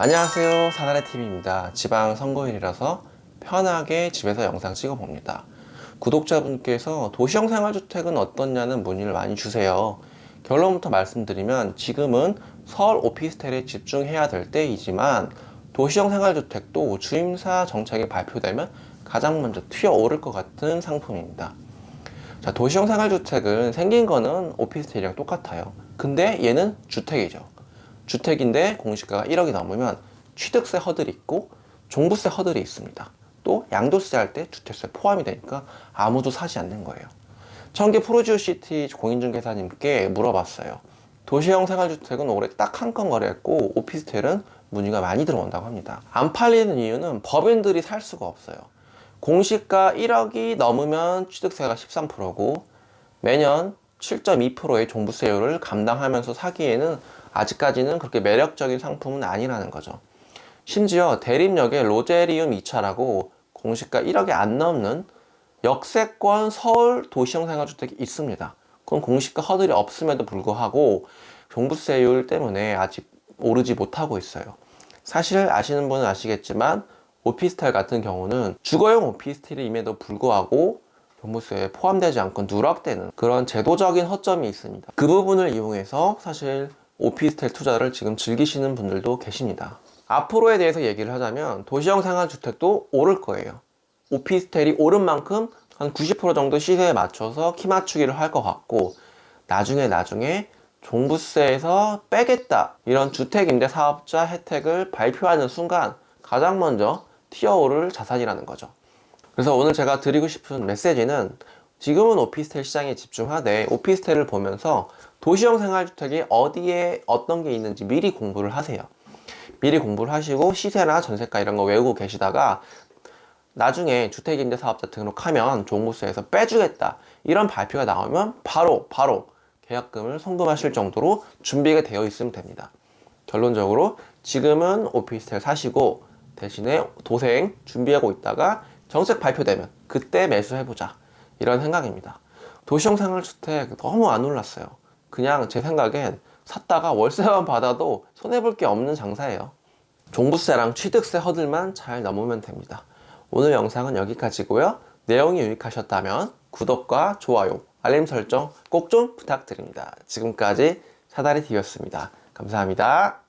안녕하세요. 사다리TV입니다. 지방선거일이라서 편하게 집에서 영상 찍어봅니다. 구독자분께서 도시형 생활주택은 어떻냐는 문의를 많이 주세요. 결론부터 말씀드리면 지금은 서울 오피스텔에 집중해야 될 때이지만 도시형 생활주택도 주임사 정책이 발표되면 가장 먼저 튀어오를 것 같은 상품입니다. 자, 도시형 생활주택은 생긴 거는 오피스텔이랑 똑같아요. 근데 얘는 주택이죠 주택인데 공시가가 1억이 넘으면 취득세 허들이 있고 종부세 허들이 있습니다. 또 양도세 할 때 주택세 포함이 되니까 아무도 사지 않는 거예요. 청계 프로지오 시티 공인중개사님께 물어봤어요. 도시형 생활주택은 올해 딱 한 건 거래했고 오피스텔은 문의가 많이 들어온다고 합니다. 안 팔리는 이유는 법인들이 살 수가 없어요. 공시가 1억이 넘으면 취득세가 13%고 매년 7.2%의 종부세율을 감당하면서 사기에는 아직까지는 그렇게 매력적인 상품은 아니라는 거죠. 심지어 대림역에 로제리움 2차라고 공시가 1억이 안 넘는 역세권 서울 도시형 생활주택이 있습니다. 그건 공시가 허들이 없음에도 불구하고 종부세율 때문에 아직 오르지 못하고 있어요. 사실 아시는 분은 아시겠지만 오피스텔 같은 경우는 주거용 오피스텔임에도 불구하고 종부세에 포함되지 않고 누락되는 그런 제도적인 허점이 있습니다. 그 부분을 이용해서 사실 오피스텔 투자를 지금 즐기시는 분들도 계십니다. 앞으로에 대해서 얘기를 하자면 도시형 생활주택도 오를 거예요. 오피스텔이 오른 만큼 한 90% 정도 시세에 맞춰서 키 맞추기를 할 것 같고 나중에 나중에 종부세에서 빼겠다 이런 주택임대 사업자 혜택을 발표하는 순간 가장 먼저 튀어오를 자산이라는 거죠. 그래서 오늘 제가 드리고 싶은 메시지는 지금은 오피스텔 시장에 집중하되 오피스텔을 보면서 도시형 생활주택이 어디에 어떤 게 있는지 미리 공부를 하세요. 미리 공부를 하시고 시세나 전세가 이런 거 외우고 계시다가 나중에 주택임대 사업자 등록하면 종부세에서 빼주겠다 이런 발표가 나오면 바로 바로 계약금을 송금하실 정도로 준비가 되어 있으면 됩니다. 결론적으로 지금은 오피스텔 사시고 대신에 도생 준비하고 있다가 정책 발표되면 그때 매수해보자 이런 생각입니다. 도시형 생활주택 너무 안 올랐어요. 그냥 제 생각엔 샀다가 월세만 받아도 손해볼 게 없는 장사예요. 종부세랑 취득세 허들만 잘 넘으면 됩니다. 오늘 영상은 여기까지고요. 내용이 유익하셨다면 구독과 좋아요, 알림 설정 꼭 좀 부탁드립니다. 지금까지 사다리TV였습니다. 감사합니다.